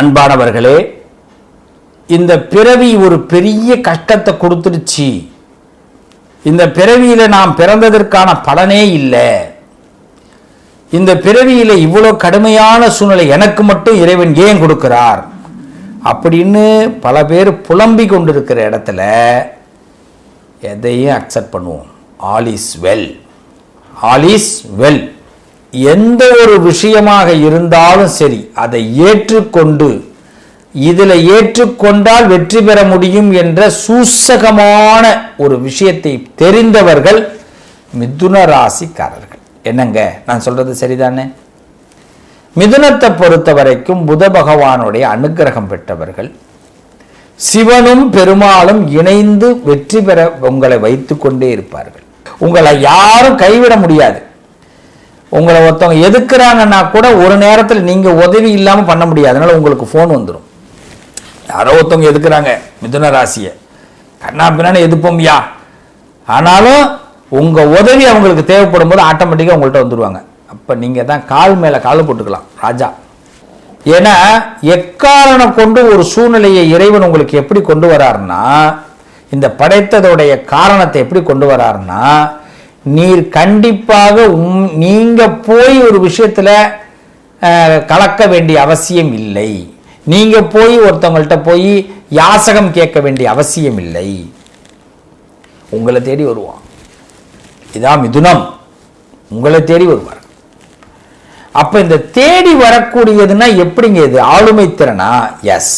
அன்பானவர்களே இந்த பிறவி ஒரு பெரிய கஷ்டத்தை கொடுத்துருச்சு இந்த பிறவியில் நாம் பிறந்ததற்கான பலனே இல்லை. இந்த பிறவியில் இவ்வளோ கடுமையான சூழ்நிலை எனக்கு மட்டும் இறைவன் ஏன் கொடுக்கிறார்? அப்படின்னு பல பேர் புலம்பி கொண்டிருக்கிற இடத்துல எதையும் அக்செப்ட் பண்ணுவோம். All is well all is well எந்த ஒரு விஷயமாக இருந்தாலும் சரி அதை ஏற்றுக்கொண்டு இதில் ஏற்றுக்கொண்டால் வெற்றி பெற முடியும் என்ற சூசகமான ஒரு விஷயத்தை தெரிந்தவர்கள் மிதுன ராசிக்காரர்கள். என்னங்க? நான் சொல்றது சரிதானே? மிதுனத்தை பொறுத்த வரைக்கும் புத பகவானுடைய அனுக்கிரகம் பெற்றவர்கள். சிவனும் பெருமாளும் இணைந்து வெற்றி பெற உங்களை வைத்துக்கொண்டே இருப்பார்கள். உங்களை யாரும் கைவிட முடியாது. உங்களை ஒருத்தவங்க எதுக்குறாங்கன்னா கூட ஒரு நேரத்தில் நீங்கள் உதவி இல்லாமல் பண்ண முடியாது. அதனால உங்களுக்கு ஃபோன் வந்துடும் யாரோ ஒருத்தவங்க எதுக்குறாங்க? மிதுன ராசியை. கண்ணா பின்னான்னு எதுப்போம்யா ஆனாலும் உங்கள் உதவி அவங்களுக்கு தேவைப்படும் போது ஆட்டோமேட்டிக்காக உங்கள்கிட்ட வந்துடுவாங்க அப்போ நீங்கள் தான் கால் மேலே கால் போட்டுக்கலாம். ராஜா. ஏன்னா எக்காரணம் கொண்டு ஒரு சூழ்நிலையை இறைவன் உங்களுக்கு எப்படி கொண்டு வராருன்னா இந்த படைத்ததோடைய காரணத்தை எப்படி கொண்டு வராருன்னா நீர் கண்டிப்பாக உம் நீங்கள் போய் ஒரு விஷயத்தில் கலக்க வேண்டிய அவசியம் இல்லை. நீங்கள் போய் ஒருத்தவங்கள்ட்ட போய் யாசகம் கேட்க வேண்டிய அவசியம் இல்லை. உங்களை தேடி வருவான். இதான் மிதுனம். உங்களை தேடி வருவார். அப்போ இந்த தேடி வரக்கூடியதுன்னா எப்படிங்க இது? ஆளுமை திறனா? எஸ்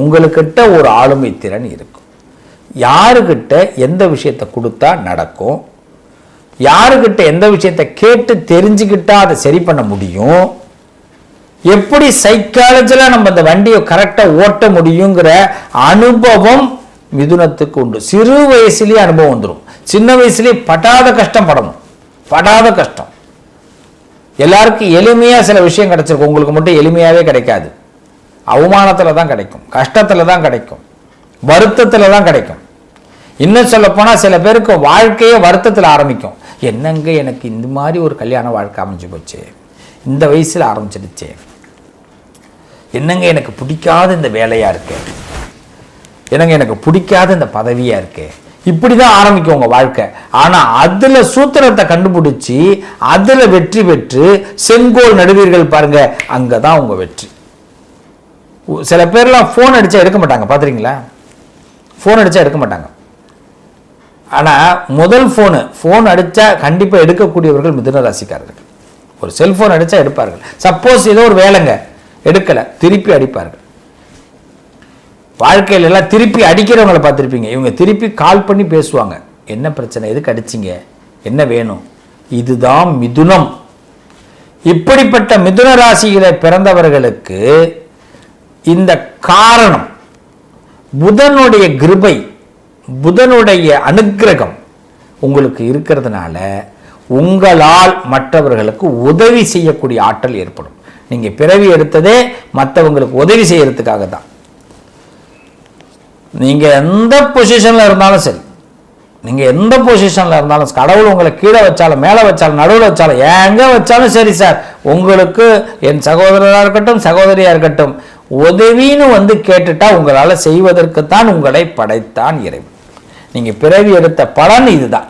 உங்களுக்கிட்ட ஒரு ஆளுமை திறன் இருக்கும். யாருக்கிட்ட எந்த விஷயத்தை கொடுத்தா நடக்கும்? யாருக்கிட்ட எந்த விஷயத்தை கேட்டு தெரிஞ்சுக்கிட்டா அதை சரி பண்ண முடியும்? எப்படி சைக்காலஜில நம்ம அந்த வண்டியை கரெக்டாக ஓட்ட முடியுங்கிற அனுபவம் மிதுனத்துக்கு உண்டு. சிறு வயசுலேயே அனுபவம் வந்துடும் சின்ன வயசுலேயே படாத கஷ்டம் படணும். படாத கஷ்டம். எல்லாருக்கும் எளிமையாக சில விஷயம் கிடைச்சிருக்கும். உங்களுக்கு மட்டும் எளிமையாகவே கிடைக்காது. அவமானத்தில் தான் கிடைக்கும். கஷ்டத்தில் தான் கிடைக்கும். வருத்தத்துல தான் கிடைக்கும். இன்னும் சொல்ல சில பேருக்கு வாழ்க்கையே வருத்தத்தில் ஆரம்பிக்கும். என்னங்க எனக்கு இந்த மாதிரி ஒரு கல்யாண வாழ்க்கை அமைஞ்சு போச்சு? இந்த வயசில் ஆரம்பிச்சிடுச்சே. என்னங்க எனக்கு பிடிக்காத இந்த வேலையாக இருக்கு? என்னங்க எனக்கு பிடிக்காத இந்த பதவியாக இருக்கு? இப்படிதான் ஆரம்பிக்கும் உங்கள் வாழ்க்கை. ஆனால் அதில் சூத்திரத்தை கண்டுபிடிச்சி அதில் வெற்றி பெற்று செங்கோல் நடுவீர்கள் பாருங்க அங்கதான் உங்கள் வெற்றி. சில பேர்லாம் ஃபோன் அடித்தா எடுக்க மாட்டாங்க. பார்த்துறீங்களா ஃபோன் அடித்தா எடுக்க மாட்டாங்க. ஆனால் முதல் ஃபோனு ஃபோன் அடித்தா கண்டிப்பாக எடுக்கக்கூடியவர்கள் மிதுன ராசிக்காரர்கள். ஒரு செல்ஃபோன் அடித்தா எடுப்பார்கள். சப்போஸ் ஏதோ ஒரு வேலைங்க எடுக்கலை திருப்பி அடிப்பார்கள். வாழ்க்கையில எல்லாம் திருப்பி அடிக்கிறவங்கள பார்த்துருப்பீங்க. இவங்க திருப்பி கால் பண்ணி பேசுவாங்க. என்ன பிரச்சனை? எதுக்கு அடிச்சீங்க? என்ன வேணும்? இதுதான் மிதுனம். இப்படிப்பட்ட மிதுன ராசியில பிறந்தவர்களுக்கு இந்த காரணம் புதனுடைய கிருபை புதனுடைய அனுக்கிரகம் உங்களுக்கு இருக்கிறதுனால உங்களால் மற்றவர்களுக்கு உதவி செய்யக்கூடிய ஆற்றல் ஏற்படும். நீங்கள் பிறவி எடுத்ததே மற்றவங்களுக்கு உதவி செய்யறதுக்காக தான். நீங்கள் எந்த பொசிஷனில் இருந்தாலும் சரி நீங்கள் எந்த பொசிஷனில் இருந்தாலும் கடவுள் உங்களை கீழே வச்சாலும் மேலே வச்சாலும் நடுவில் வச்சாலும் எங்கே வச்சாலும் சரி சார் உங்களுக்கு என் சகோதரராக இருக்கட்டும் சகோதரியாக இருக்கட்டும் உதவின்னு வந்து கேட்டுட்டா உங்களால செய்வதற்குத்தான் உங்களை படைத்தான் இறைவன். நீங்கள் பிறவி எடுத்த பலன் இதுதான்.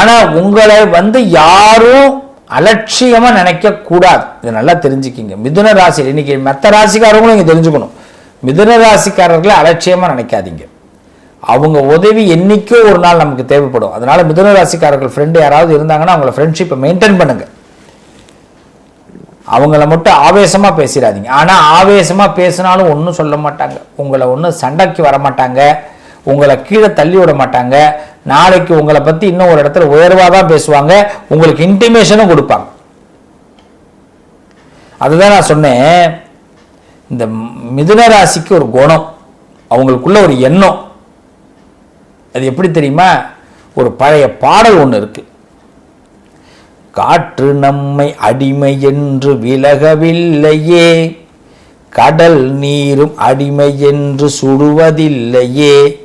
ஆனால் உங்களை வந்து யாரும் அலட்சியமாக நினைக்க கூடாது. இது நல்லா தெரிஞ்சுக்கிங்க. மிதுன ராசி இன்னைக்கு மற்ற ராசிக்காரங்களும் நீங்கள் தெரிஞ்சுக்கணும். மிதுன ராசிக்காரர்களை அலட்சியமாக நினைக்காதீங்க. அவங்க உதவி என்னைக்கோ ஒரு நாள் நமக்கு தேவைப்படும். அதனால மிதுன ராசிக்காரர்கள் ஃப்ரெண்டு யாராவது இருந்தாங்கன்னா அவங்கள ஃப்ரெண்ட்ஷிப்பை மெயின்டைன் பண்ணுங்க. அவங்கள மட்டும் ஆவேசமாக பேசிடாதீங்க. ஆனால் ஆவேசமாக பேசினாலும் ஒன்றும் சொல்ல மாட்டாங்க. உங்களை ஒன்றும் சண்டைக்கு வர மாட்டாங்க. உங்களை கீழே தள்ளி விட மாட்டாங்க. நாளைக்கு உங்களை பற்றி இன்னும் ஒரு இடத்துல உயர்வாக தான் பேசுவாங்க. உங்களுக்கு இன்டிமேஷனும் கொடுப்பாங்க. அதுதான் நான் சொன்னேன். இந்த மிதுன ராசிக்கு ஒரு குணம். அவங்களுக்குள்ள ஒரு எண்ணம். அது எப்படி தெரியுமா? ஒரு பழைய பாடல் ஒன்று இருக்குது காற்று நம்மை அடிமை என்று விலகவில்லையே. கடல் நீரும் அடிமை என்று சுடுவதில்லையே.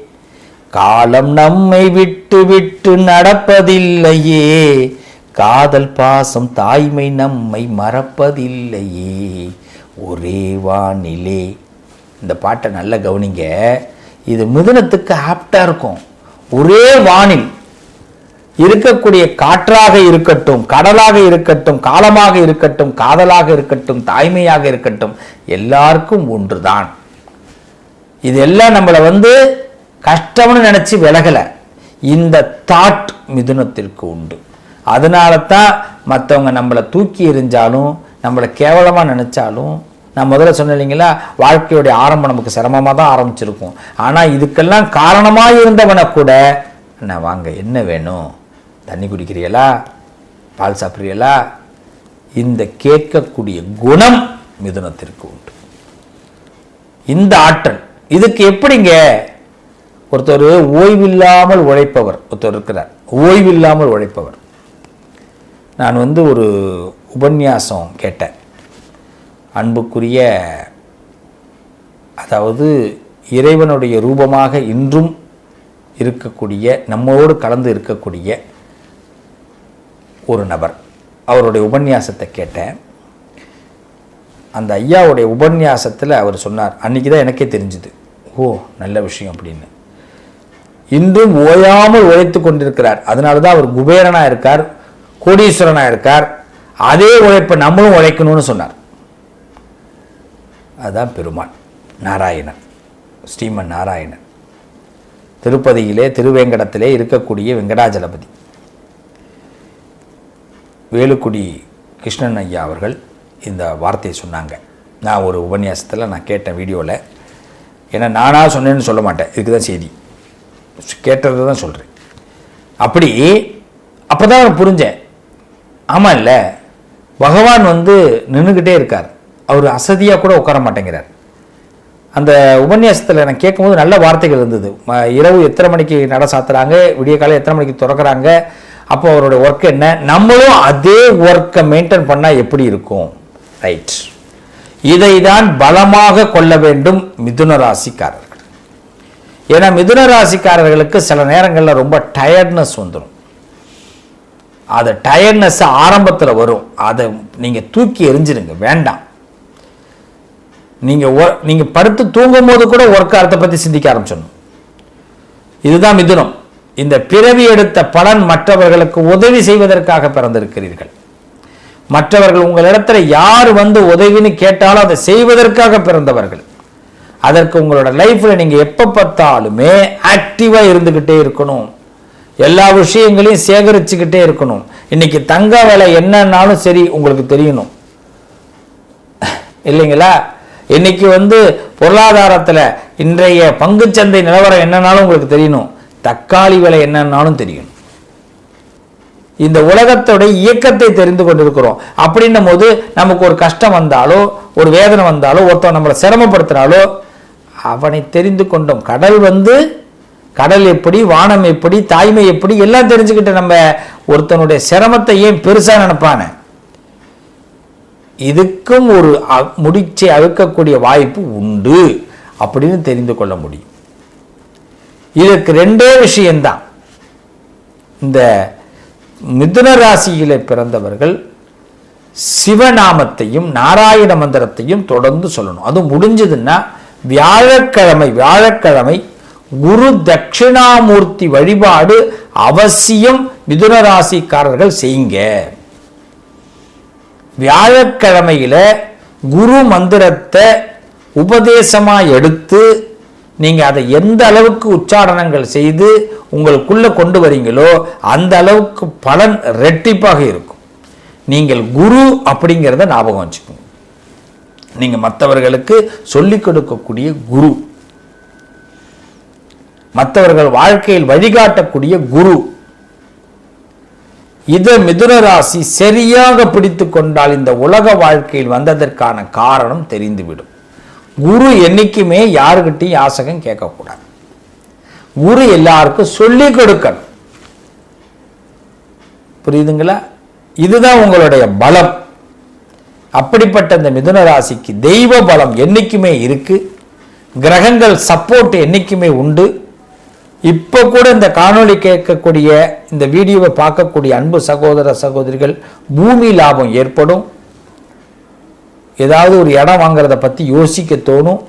காலம் நம்மை விட்டு விட்டு நடப்பதில்லையே. காதல் பாசம் தாய்மை நம்மை மறப்பதில்லையே. ஒரே வானிலே. இந்த பாட்டை நல்லா கவனிங்க. இது மிதுனத்துக்கு ஆப்டா இருக்கும். ஒரே வானில். இருக்கக்கூடிய காற்றாக இருக்கட்டும் கடலாக இருக்கட்டும் காலமாக இருக்கட்டும் காதலாக இருக்கட்டும் தாய்மையாக இருக்கட்டும் எல்லாருக்கும் ஒன்றுதான். இதெல்லாம் நம்மளை வந்து கஷ்டம்னு நினச்சி விலகலை. இந்த தாட் மிதுனத்திற்கு உண்டு. அதனால தான் மற்றவங்க நம்மளை தூக்கி எறிஞ்சாலும் நம்மளை கேவலமாக நினச்சாலும் நான் முதல்ல சொன்னேன் இல்லைங்களா வாழ்க்கையுடைய ஆரம்பம் நமக்கு சிரமமாக தான் ஆரம்பிச்சிருக்கும். ஆனால் இதுக்கெல்லாம் காரணமாக இருந்தவனை கூட நான் வாங்க என்ன வேணும்? தண்ணி குடிக்கிறீங்களா பால் சாப்பிட்றீங்களா இந்த கேட்கக்கூடிய குணம் மிதுனத்திற்கு உண்டு. இந்த ஆற்றல் இதுக்கு எப்படிங்க? ஒருத்தர் ஓய்வில்லாமல் உழைப்பவர் ஒருத்தர் இருக்கிறார் ஓய்வில்லாமல் உழைப்பவர். நான் வந்து ஒரு உபன்யாசம் கேட்டேன். அன்புக்குரிய அதாவது இறைவனுடைய ரூபமாக இன்றும் இருக்கக்கூடிய நம்மோடு கலந்து இருக்கக்கூடிய ஒரு நபர். அவருடைய உபன்யாசத்தை கேட்டேன். அந்த ஐயாவுடைய உபன்யாசத்தில் அவர் சொன்னார் அன்றைக்கி தான் எனக்கே தெரிஞ்சுது. ஓ நல்ல விஷயம் அப்படின்னு. இன்றும் ஓயாமல் உழைத்து கொண்டிருக்கிறார். அதனால தான் அவர் குபேரனாக இருக்கார் கோடீஸ்வரனாக இருக்கார். அதே உழைப்பை நம்மளும் உழைக்கணும்னு சொன்னார். அதுதான் பெருமான் நாராயணன் ஸ்ரீமன் நாராயணன். திருப்பதியிலே திருவேங்கடத்திலே இருக்கக்கூடிய வெங்கடாஜலபதி. வேலுக்குடி கிருஷ்ணன் ஐயா அவர்கள் இந்த வார்த்தையை சொன்னாங்க. நான் ஒரு உபன்யாசத்தில் நான் கேட்டேன் வீடியோவில் ஏன்னா நானாக சொன்னேன்னு சொல்ல மாட்டேன். இதுக்கு தான் செய்தி. கேட்டதை தான் சொல்கிறேன் அப்படி அப்போ தான் புரிஞ்சேன். ஆமாம் இல்லை பகவான் வந்து நின்றுக்கிட்டே இருக்கார். அவர் அசதியாக கூட உட்கார மாட்டேங்கிறார். அந்த உபன்யாசத்தில் நான் கேட்கும்போது நல்ல வார்த்தைகள் இருந்தது. இரவு எத்தனை மணிக்கு நட சாத்துறாங்க? விடிய காலம் எத்தனை மணிக்கு திறக்கறாங்க? அப்போ அவருடைய ஒர்க் என்ன? நம்மளும் அதே ஒர்க்கை மெயின்டைன் பண்ணால் எப்படி இருக்கும்? ரைட் இதை தான் பலமாக கொள்ள வேண்டும் மிதுன ராசிக்காரர்கள். ஏன்னா மிதுன ராசிக்காரர்களுக்கு சில நேரங்களில் ரொம்ப டயர்ட்னஸ் வந்துடும் அது டயர்ட்னஸ் ஆரம்பத்தில் வரும். அதை நீங்கள் தூக்கி எரிஞ்சிருங்க வேண்டாம். நீங்கள் ஒ- படுத்து தூங்கும் போது கூட ஒர்க் அர்த்தத்தை பற்றி சிந்திக்க ஆரம்பிச்சிடணும். இதுதான் மிதுனம். இந்த பிறவி எடுத்த பலன் மற்றவர்களுக்கு உதவி செய்வதற்காக பிறந்திருக்கிறீர்கள். மற்றவர்கள் உங்களிடத்தில் யார் வந்து உதவின்னு கேட்டாலும் அதை செய்வதற்காக பிறந்தவர்கள். அதற்கு உங்களோட லைஃப்பில் நீங்கள் எப்போ பார்த்தாலுமே ஆக்டிவாக இருந்துக்கிட்டே இருக்கணும். எல்லா விஷயங்களையும் சேகரிச்சுக்கிட்டே இருக்கணும். இன்னைக்கு தங்க விலை என்னன்னாலும் சரி உங்களுக்கு தெரியணும். இல்லைங்களா? இன்னைக்கு வந்து பொருளாதாரத்தில் இன்றைய பங்குச்சந்தை நிலவரம் என்னன்னாலும் உங்களுக்கு தெரியணும். தக்காளி விலை என்னன்னாலும் தெரியும். இந்த உலகத்தோட இயக்கத்தை தெரிந்து கொண்டிருக்கிறோம். அப்படின்னும் போது நமக்கு ஒரு கஷ்டம் வந்தாலோ ஒரு வேதனை வந்தாலோ ஒருத்தன் நம்மளை சிரமப்படுத்தினாலோ அவனை தெரிந்து கொண்டோம். கடல் வந்து கடல் எப்படி வானம் எப்படி தாய்மை எப்படி எல்லாம் தெரிஞ்சுக்கிட்டு நம்ம ஒருத்தனுடைய சிரமத்தை ஏன் பெருசா நினைப்பான? இதுக்கும் ஒரு அ- முடிச்சை அழுக்கக்கூடிய வாய்ப்பு உண்டு அப்படின்னு தெரிந்து கொள்ள முடியும். இதற்கு ரெண்டே விஷயம்தான். இந்த மிதுன ராசியில பிறந்தவர்கள் சிவநாமத்தையும் நாராயண மந்திரத்தையும் தொடர்ந்து சொல்லணும். அது முடிஞ்சதுன்னா வியாழக்கிழமை வியாழக்கிழமை குரு தட்சிணாமூர்த்தி வழிபாடு அவசியம் மிதுன ராசிக்காரர்கள் செய்யுங்க. வியாழக்கிழமையில குரு மந்திரத்தை உபதேசமாக எடுத்து நீங்கள் அதை எந்த அளவுக்கு உச்சாரணங்கள் செய்து உங்களுக்குள்ளே கொண்டு வரீங்களோ அந்த அளவுக்கு பலன் ரெட்டிப்பாக இருக்கும். நீங்கள் குரு அப்படிங்கிறத ஞாபகம் வச்சுக்கோங்க. நீங்கள் மற்றவர்களுக்கு சொல்லிக் கொடுக்கக்கூடிய குரு. மற்றவர்கள் வாழ்க்கையில் வழிகாட்டக்கூடிய குரு. இதை மிதுன ராசி சரியாக பிடித்து கொண்டால் இந்த உலக வாழ்க்கையில் வந்ததற்கான காரணம் தெரிந்துவிடும். குரு என்னைக்குமே யாருக்கிட்டையும் யாசகம் கேட்கக்கூடாது. குரு எல்லாருக்கும் சொல்லி கொடுக்கணும். புரியுதுங்களா? இதுதான் உங்களுடைய பலம். அப்படிப்பட்ட இந்த மிதுன ராசிக்கு தெய்வ பலம் என்னைக்குமே இருக்கு. கிரகங்கள் சப்போர்ட் என்னைக்குமே உண்டு. இப்போ கூட இந்த காணொளி கேட்கக்கூடிய இந்த வீடியோவை பார்க்கக்கூடிய அன்பு சகோதர சகோதரிகள் பூமி லாபம் ஏற்படும். ஏதாவது ஒரு இடம் வாங்குறத பற்றி யோசிக்க தோணும்.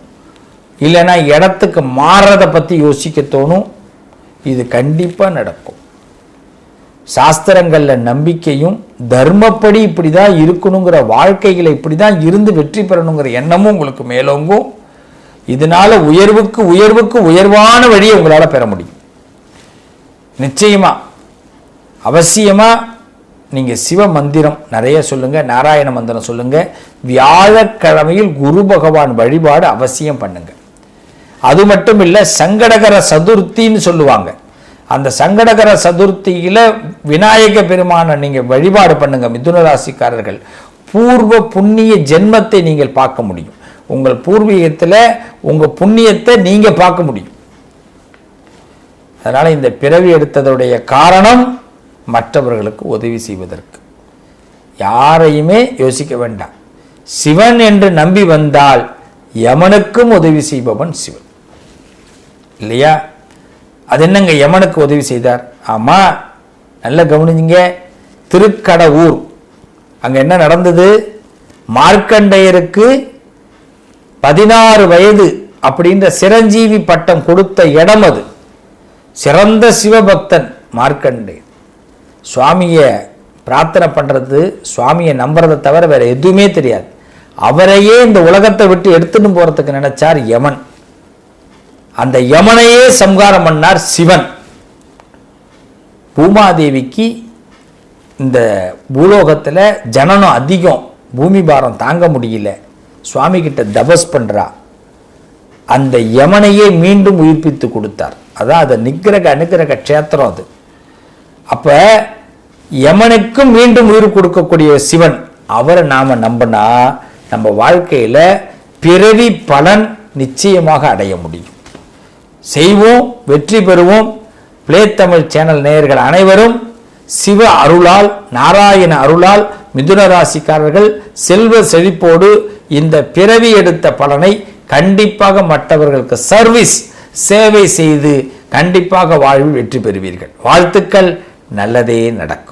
இல்லைன்னா இடத்துக்கு மாறுறத பற்றி யோசிக்க தோணும். இது கண்டிப்பாக நடக்கும். சாஸ்திரங்களில் நம்பிக்கையும் தர்மப்படி இப்படி தான் இருக்கணுங்கிற வாழ்க்கைகளை இப்படி தான் இருந்து வெற்றி பெறணுங்கிற எண்ணமும் உங்களுக்கு மேலோங்கும். இதனால உயர்வுக்கு உயர்வுக்கு உயர்வான வழியை உங்களால் பெற முடியும். நிச்சயமாக அவசியமாக நீங்கள் சிவ மந்திரம் நிறைய சொல்லுங்கள் நாராயண மந்திரம் சொல்லுங்கள் வியாழக்கிழமையில் குரு பகவான் வழிபாடு அவசியம் பண்ணுங்கள் அது மட்டும் இல்லை சங்கடகர சதுர்த்தின்னு சொல்லுவாங்க. அந்த சங்கடகர சதுர்த்தியில் விநாயக பெருமானை நீங்கள் வழிபாடு பண்ணுங்கள் மிதுன ராசிக்காரர்கள். பூர்வ புண்ணிய ஜென்மத்தை நீங்கள் பார்க்க முடியும். உங்கள் பூர்வீகத்தில் உங்கள் புண்ணியத்தை நீங்கள் பார்க்க முடியும். அதனால் இந்த பிறவி எடுத்ததுடைய காரணம் மற்றவர்களுக்கு உதவி செய்வதற்கு. யாரையுமே யோசிக்க வேண்டாம். சிவன் என்று நம்பி வந்தால் யமனுக்கும் உதவி செய்பவன் சிவன். இல்லையா? அது என்னங்க யமனுக்கு உதவி செய்தார்? ஆமா நல்ல திருக்கட ஊர் அங்க என்ன நடந்தது? மார்க்கண்டையருக்கு பதினாறு வயது அப்படின்ற சிரஞ்சீவி பட்டம் கொடுத்த இடம் அது. சிறந்த சிவபக்தன் மார்க்கண்டேயர். சுவாமியை பிரார்த்தனை பண்ணுறது சுவாமியை நம்புறதை தவிர வேறு எதுவுமே தெரியாது. அவரையே இந்த உலகத்தை விட்டு எடுத்துட்டு போகிறதுக்கு நினைச்சார் யமன். அந்த யமனையே சம்ஹாரம் பண்ணார் சிவன். பூமாதேவிக்கு இந்த பூலோகத்தில் ஜனனம் அதிகம் பூமி பாரம் தாங்க முடியல. சுவாமி கிட்ட தபஸ் பண்ணுறா அந்த யமனையே மீண்டும் உயிர்ப்பித்து கொடுத்தார். அதான் அது நிக்கிரக அனுக்கிரக க்ஷேத்திரம் அது. அப்ப யமனுக்கும் மீண்டும் உயிர் கொடுக்கக்கூடிய சிவன் அவரை நாம நம்பினா நம்ம வாழ்க்கையில பிறவி பலன் நிச்சயமாக அடைய முடியும். செய்வோம் வெற்றி பெறுவோம். பிளே தமிழ் சேனல் நேயர்கள் அனைவரும் சிவ அருளால் நாராயண அருளால் மிதுன ராசிக்காரர்கள் செல்வ செழிப்போடு இந்த பிறவி எடுத்த பலனை கண்டிப்பாக மற்றவர்களுக்கு சர்வீஸ் சேவை செய்து கண்டிப்பாக வாழ்வில் வெற்றி பெறுவீர்கள். வாழ்த்துக்கள். நல்லதே நடக்கும்.